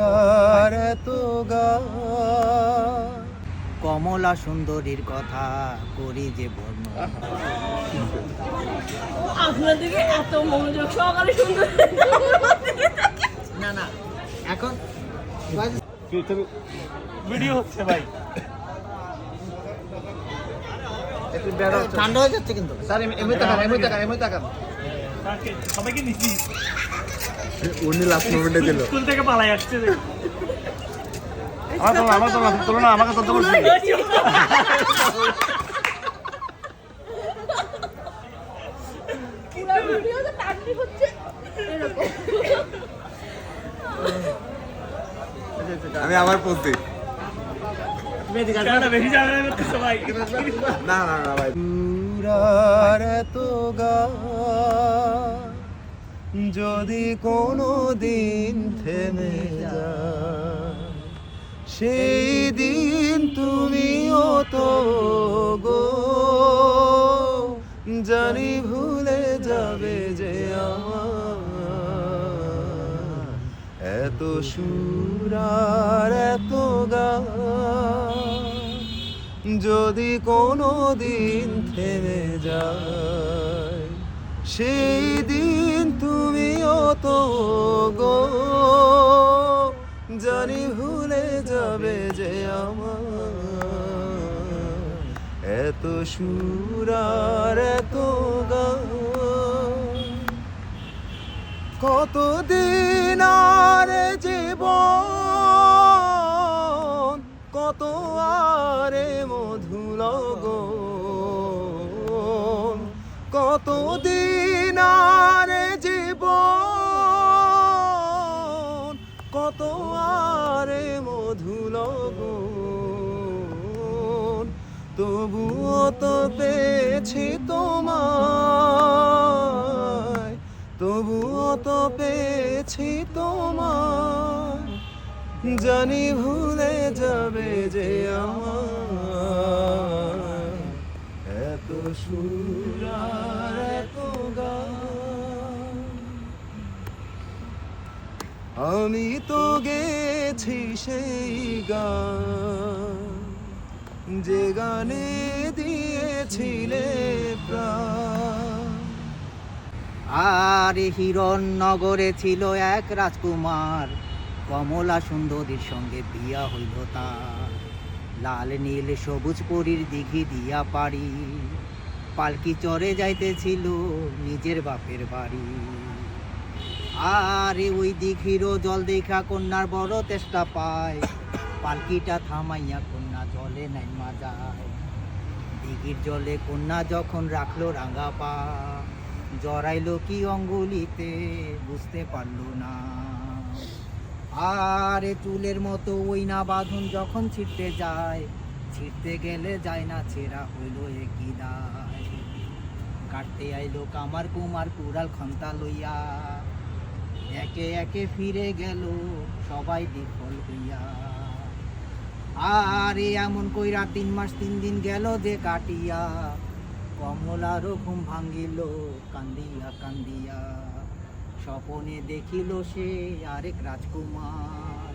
সুরার এত গা কমলা সুন্দরীর কথা করি যে বর্ণনা আপনার দিকে এত মনোযোগ সহকারে সুন্দর না না এখন ভিডিও হচ্ছে ভাই। ঠান্ডা হয়ে যাচ্ছে কিন্তু। স্যার এমনি তাকান এমনি তাকান এমনি তাকান। সবাইকে নিচ্ছি উনি লাস্ট মোমেন্টে দিল। স্কুল থেকে পালাই আসছে আমার তো আমার তো তোলো না আমাকে তো বলছি আমি আবার যাবে না না না না ভাই। এত গা। যদি কোনো দিন থেমে যায়, সেই দিন তুমিও তো গো জানি ভুলে যাবে যে আমার এত সুরার এত গা যদি কোনো দিন থেমে যায়, সেই দিন তো গো, জানি ভুলে যাবে যে আমার এত সুরার এত গা কতদিন আর জীবন, কত আরে মধুলগ কতদিন আর তবুও তো পেয়েছি তোমায়, তবুও তো পেয়েছি তোমায়। জানি ভুলে যাবে যে আমার এত সুর আর এত গান। আমি তো গেছি সেই গান। যে গানে দিয়েছিলে আর হিরণ নগরে ছিল এক রাজকুমার, কমলা সুন্দরীর সঙ্গে বিয়া হইল তার। লাল, নীল, সবুজ পরীর দিঘি দিয়া পারি পালকি চরে যাইতেছিল নিজের বাপের বাড়ি। আরে ওই দিঘিরও জল দেখা কন্যার বড় চেষ্টা পায়, পালকিটা থামাইয়া কন্যা জলে নাইমা যায় দিঘির জলে কন্যা যখন রাখল রাঙা পা, জড়াইলো কি অঙ্গুলিতে বুঝতে পারল না। আরে চুলের মতো ওই না বাঁধন যখন ছিটতে যায় ছিটতে গেলে যায় না ছেঁড়া হইল একই দায়। কাটতে আইলো কামার কুমার কুড়াল খন্তা লইয়া, একে একে ফিরে গেল সবাই বিফল হইয়া। আরে এমন কইরা তিন মাস তিন দিন গেল যে কাটিয়া। কমলারও ঘুম ভাঙ্গিল, কান্দিয়া কান্দিয়া। স্বপনে দেখিল সে আরেক রাজকুমার।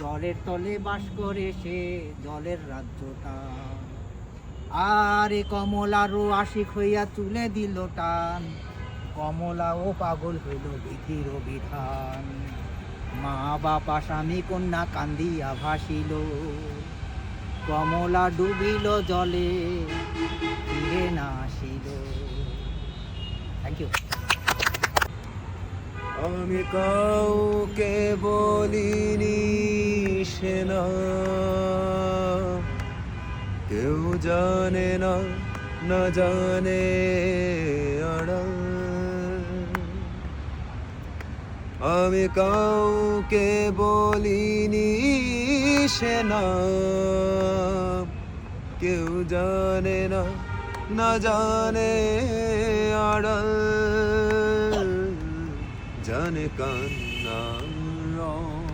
জলের তলে বাস করে সে জলের রাজ্যটা। আরে কমলারও আশিক হইয়া তুলে দিল টান। কমলাও পাগল হইল বিধির বিধান মা বাবা স্বামী কন্যা কান্দিয়া ভাসিল। কমলা ডুবিল জলে, ফিরে না আসিল। থ্যাংক ইউ আমি কাউকে বলিনি সে না। কেউ জানে না না জানে আমি কাউকে বলিনি সে না। কেউ জানে না না জানে আড়াল। জানে কান্নার রং,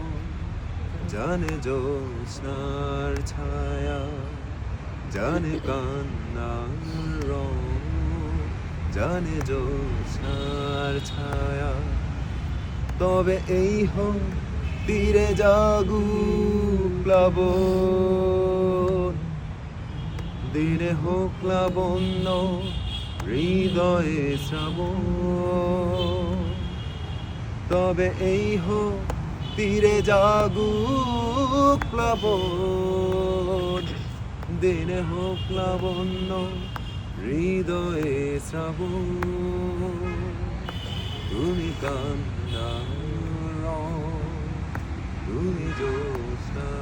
জানে জ্যোৎস্নার ছায়া, জানে কান্নার রং, জানে জ্যোৎস্নার ছায়া। তবে এই হোক তীরে জাগুক প্লাবন দিনে হোক লাবণ্য হৃদয়ে শ্রাবণ তবে এই হোক তীরে জাগুক প্লাবন দিনে হোক লাবণ্য হৃদয়ে শ্রাবণ তুমি কান doorstep.